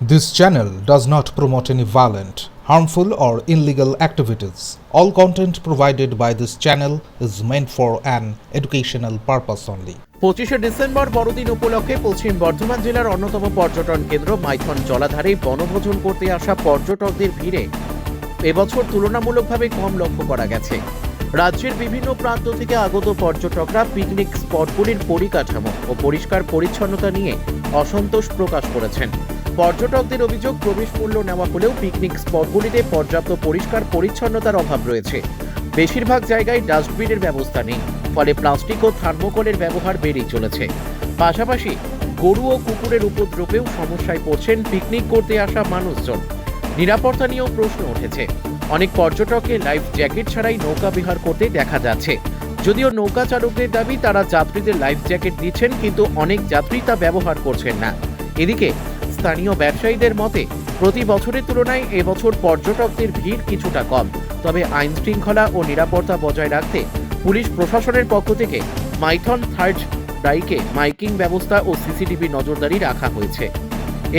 This channel does not promote any violent, harmful, or illegal activities. All content provided by this channel is meant for an educational purpose only. পঁচিশে December বড়দিন উপলক্ষে পশ্চিম বর্ধমান জেলার অন্যতম পর্যটন কেন্দ্র মাইথন জলাধারে বনভোজন করতে আসা পর্যটকদের ভিড়ে এবছর তুলনামূলকভাবে কম লক্ষ্য করা গেছে রাজ্যের বিভিন্ন প্রান্ত থেকে আগত পর্যটকরা পিকনিক স্পটগুলির পরিকাঠামো ও পরিষ্কার পরিচ্ছন্নতা নিয়ে অসন্তোষ প্রকাশ করেছেন পর্যটকদের অভিযোগ প্রবেশ মূল্য নেওয়া হলেও পিকনিক স্পটগুলিতে পর্যাপ্ত পরিষ্কার পরিচ্ছন্নতার অভাব রয়েছে। বেশিরভাগ জায়গায় ডাস্টবিনের ব্যবস্থা নেই, ফলে প্লাস্টিক ও থার্মোকলের ব্যবহার বেড়েই চলেছে। পাশাপাশি গরু ও কুকুরের উপদ্রবেও সমস্যায় পড়ছেন পিকনিক করতে আসা মানুষজন। নিরাপত্তা নিয়েও প্রশ্ন উঠেছে। অনেক পর্যটককে লাইফ জ্যাকেট ছাড়াই নৌকা বিহার করতে দেখা যাচ্ছে। যদিও নৌকা চালকদের দাবি, তারা যাত্রীদের লাইফ জ্যাকেট দিচ্ছেন, কিন্তু অনেক যাত্রী তা ব্যবহার করছেন না। এদিকে স্থানীয় ব্যবসায়ীদের মতে, প্রতি বছরের তুলনায় এবছর পর্যটকদের ভিড় কিছুটা কম। তবে আইন শৃঙ্খলা ও নিরাপত্তা বজায় রাখতে পুলিশ প্রশাসনের পক্ষ থেকে মাইথন থার্ড ডাইকে মাইকিং ব্যবস্থা ও সিসিটিভি নজরদারি রাখা হয়েছে।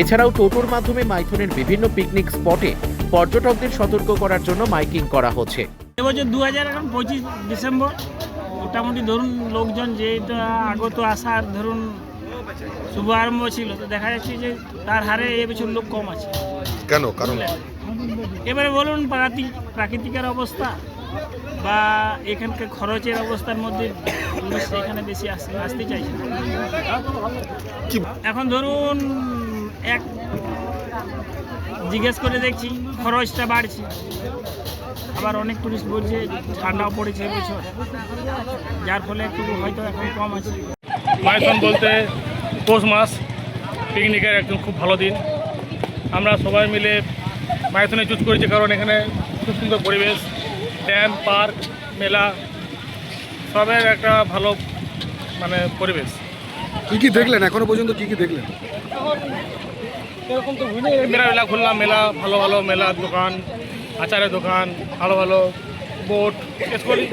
এছাড়াও টোটোর মাধ্যমে মাইথনের বিভিন্ন পিকনিক স্পটে পর্যটকদের সতর্ক করার জন্য মাইকিং করা হচ্ছে। এবছর দু হাজার এখন পঁচিশ ডিসেম্বর। মোটামুটি ধরুন লোকজন যেটা আগত আসার, ধরুন শুভ আরম্ভ ছিল তো দেখা যাচ্ছে যে তার হারে এবছর লোক কম আছে। কেন? কারণ? এবারে বলুন প্রাকৃতিক প্রাকৃতিকের অবস্থা বা এখানকার খরচের অবস্থার মধ্যে মানুষ এখানে বেশি আসতে আসতে চাইছে কি? এখন ধরুন এক জিজ্ঞেস করে দেখছি খরচটা বাড়ছে। আবার অনেক টুরিস্ট বলছে ঠান্ডাও পড়েছে এবছর যার ফলে একটু হয়তো এখন কম আছে। মাইথন বলতে পৌষ মাস পিকনিকের একদম খুব ভালো দিন। আমরা সবাই মিলে মাইথনে চুজ করেছি কারণ এখানে খুব সুন্দর পরিবেশ। ড্যাম পার্ক মেলা সবের একটা ভালো মানে পরিবেশ। কি কি দেখলেন? এখনও পর্যন্ত কি কি দেখলেন? এরকম তো মেলা মেলা ঘুরলাম মেলা ভালো ভালো মেলা দোকান আচারের দোকান ভালো ভালো বোট এসকরি